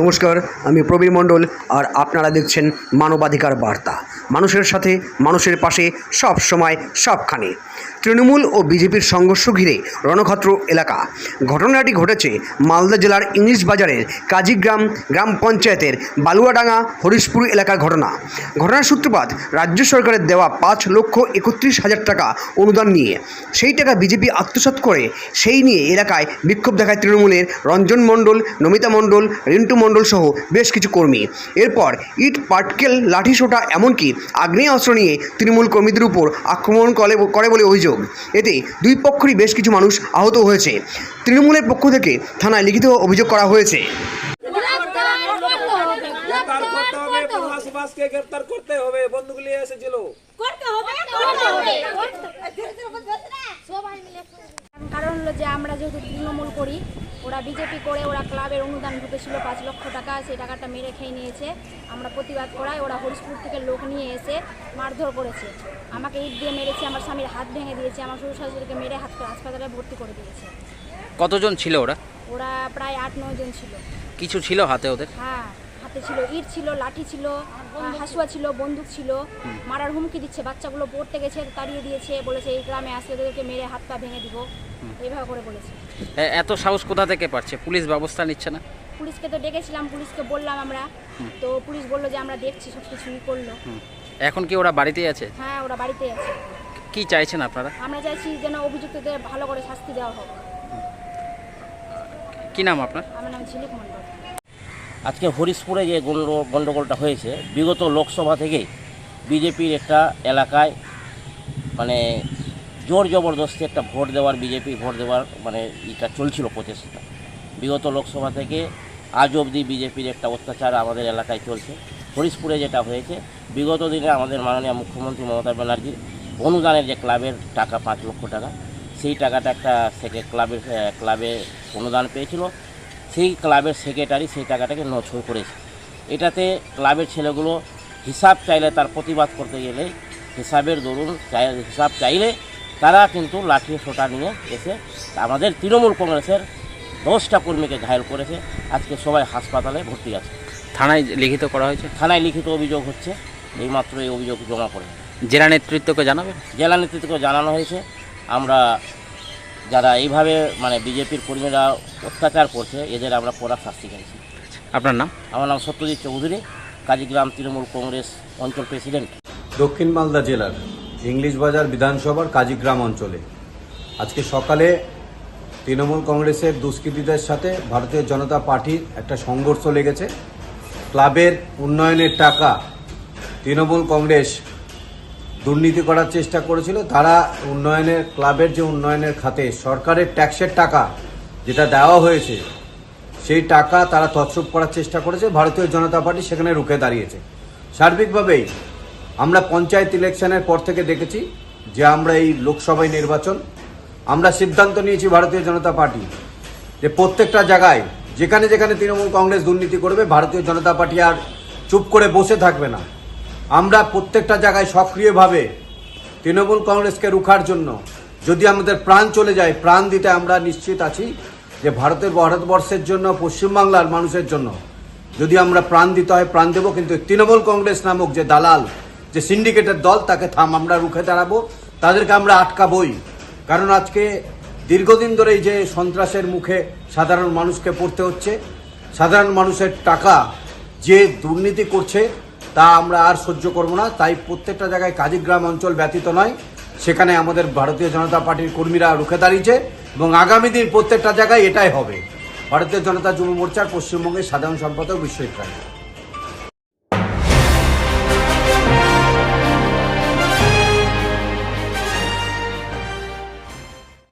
নমস্কার আমি প্রবীর মণ্ডল আর আপনারা দেখছেন মানবাধিকার বার্তা। মানুষের সাথে, মানুষের পাশে সব সময় সবখানে। তৃণমূল ও বিজেপির সংঘর্ষ ঘিরে রণক্ষেত্র এলাকা। ঘটনাটি ঘটেছে মালদা জেলার ইংলিশ বাজারের কাজীগ্রাম গ্রাম পঞ্চায়েতের বালুয়াডাঙ্গা, হরিশপুর এলাকার ঘটনা। ঘটনার সূত্রপাত রাজ্য সরকারের দেওয়া পাঁচ লক্ষ একত্রিশ হাজার টাকা অনুদান নিয়ে। সেই টাকা বিজেপি আত্মসাৎ করে, সেই নিয়ে এলাকায় বিক্ষোভ দেখায় তৃণমূলের রঞ্জন মণ্ডল, নমিতা মণ্ডল, রিন্টু মণ্ডল সহ বেশ কিছু কর্মী। এরপর ইট, পাটকেল, লাঠিসোঁটা, এমনকি আগ্নেয় অস্ত্র নিয়ে তৃণমূল কর্মীদের উপর আক্রমণ করে বলে অভিযোগ। এতে দুই পক্ষেরই বেশ কিছু মানুষ আহত হয়েছে। তৃণমূলের পক্ষ থেকে থানায় লিখিত অভিযোগ করা হয়েছে। কারণ হলো যে আমরা যেহেতু তৃণমূল করি ওরা বিজেপি করে ওরা ক্লাবের অনুদান ঢুকেছিল পাঁচ লক্ষ টাকা সেই টাকাটা মেরে খেয়ে নিয়েছে। আমরা প্রতিবাদ করাই ওরা হরিশপুর থেকে লোক নিয়ে এসে মারধর করেছে। আমাকে ইট দিয়ে মেরেছে আমার স্বামীর হাত ভেঙে দিয়েছে আমার শ্বশুর শাশুড়িকে মেরে হাত হাসপাতালে ভর্তি করে দিয়েছে। কতজন ছিল ওরা? ওরা প্রায় আট নয় জন ছিল। কিছু ছিল হাতে ওদের? হ্যাঁ হাতে ছিল। ইট ছিল লাঠি ছিল হাসুয়া ছিল বন্দুক ছিল। মারার হুমকি দিচ্ছে। বাচ্চাগুলো পড়তে গেছে তাড়িয়ে দিয়েছে বলেছে এই গ্রামে আসলে ওদেরকে মেরে হাত পা ভেঙে দিব। এইভাবে করে বলেছে। এত সাহস কোথা থেকে পাচ্ছে? পুলিশ ব্যবস্থা নিচ্ছে না? পুলিশকে তো ডেকেছিলাম পুলিশকে বললাম আমরা। তো পুলিশ বলল যে আমরা দেখছি সব কিছুই করল। এখন কি ওরা বাড়িতেই আছে? হ্যাঁ ওরা বাড়িতে আছে। কি চাইছেন আপনারা? আমরা চাইছি যেন অভিযুক্তদের ভালো করে শাস্তি দেওয়া হোক। কি নাম আপনার? আমার নাম ঝিলিক মণ্ডল। আজকে হরিশপুরে যে গণ্ডগোলটা হয়েছে বিগত লোকসভা থেকে বিজেপির একটা এলাকায় মানে জোর জবরদস্তি একটা ভোট দেওয়ার, বিজেপি ভোট দেওয়ার মানে এটা চলছিল প্রচেষ্টা। বিগত লোকসভা থেকে আজ অবধি বিজেপির একটা অত্যাচার আমাদের এলাকায় চলছে। হরিশপুরে যেটা হয়েছে, বিগত দিনে আমাদের মাননীয় মুখ্যমন্ত্রী মমতা ব্যানার্জির অনুদানের যে ক্লাবের টাকা পাঁচ লক্ষ টাকা, সেই টাকাটা একটা থেকে ক্লাবের, ক্লাবে অনুদান পেয়েছিল। সেই ক্লাবের সেক্রেটারি সেই টাকাটাকে নছল করেছে। এটাতে ক্লাবের ছেলেগুলো হিসাব চাইলে তার প্রতিবাদ করতে গেলে হিসাবের দরুন হিসাব চাইলে তারা কিন্তু লাঠি সোটা নিয়ে এসে আমাদের তৃণমূল কংগ্রেসের দশটা কর্মীকে ঘায়ল করেছে। আজকে সবাই হাসপাতালে ভর্তি আছে। থানায় লিখিত করা হয়েছে? থানায় লিখিত অভিযোগ হচ্ছে এইমাত্র এই অভিযোগ জমা পড়ে। জেলা নেতৃত্বকে জানাবেন? জেলা নেতৃত্বকে জানানো হয়েছে। আমরা যারা এইভাবে মানে বিজেপির কর্মীরা অত্যাচার করছে এদের আমরা কড়া শাস্তি চাইছি। আপনার নাম? আমার নাম সত্যজিৎ চৌধুরী কাজীগ্রাম তৃণমূল কংগ্রেস অঞ্চল প্রেসিডেন্ট। দক্ষিণ মালদা জেলার ইংলিশ বাজার বিধানসভার কাজীগ্রাম অঞ্চলে। আজকে সকালে তৃণমূল কংগ্রেসের দুষ্কৃতীদের সাথে ভারতীয় জনতা পার্টির একটা সংঘর্ষ লেগেছে। ক্লাবের উন্নয়নের টাকা তৃণমূল কংগ্রেস দুর্নীতি করার চেষ্টা করেছিল। তারা উন্নয়নের, ক্লাবের যে উন্নয়নের খাতে সরকারের ট্যাক্সের টাকা যেটা দেওয়া হয়েছে, সেই টাকা তারা তছরূপ করার চেষ্টা করেছে। ভারতীয় জনতা পার্টি সেখানে রুখে দাঁড়িয়েছে। সার্বিকভাবেই আমরা পঞ্চায়েত ইলেকশনের পর থেকে দেখেছি যে আমরা এই লোকসভায় নির্বাচন, আমরা সিদ্ধান্ত নিয়েছি ভারতীয় জনতা পার্টি যে প্রত্যেকটা জায়গায়, যেখানে যেখানে তৃণমূল কংগ্রেস দুর্নীতি করবে, ভারতীয় জনতা পার্টি আর চুপ করে বসে থাকবে না। আমরা প্রত্যেকটা জায়গায় সক্রিয়ভাবে তৃণমূল কংগ্রেসকে রুখার জন্য, যদি আমাদের প্রাণ চলে যায়, প্রাণ দিতে আমরা নিশ্চিত আছি যে ভারতের, ভারতবর্ষের জন্য, পশ্চিমবাংলার মানুষের জন্য যদি আমরা প্রাণ দিতে হয়, প্রাণ দেবো, কিন্তু তৃণমূল কংগ্রেস নামক যে দালাল যে সিন্ডিকেটের দল, তাকে থাম, আমরা রুখে দাঁড়াবো, তাদেরকে আমরা আটকাবই। কারণ আজকে দীর্ঘদিন ধরে এই যে সন্ত্রাসের মুখে সাধারণ মানুষকে পড়তে হচ্ছে, সাধারণ মানুষের টাকা যে দুর্নীতি করছে, তা আমরা আর সহ্য করব না। তাই প্রত্যেকটা জায়গায় কাজীগ্রাম অঞ্চল ব্যতীত নয়, সেখানে আমাদের ভারতীয় জনতা পার্টির কর্মীরা রুখে দাঁড়িয়েছে এবং আগামী দিন প্রত্যেকটা জায়গায় এটাই হবে। ভারতীয় জনতা যুব মোর্চার পশ্চিমবঙ্গের সাধারণ সম্পাদক বিশ্বজিৎ রায়।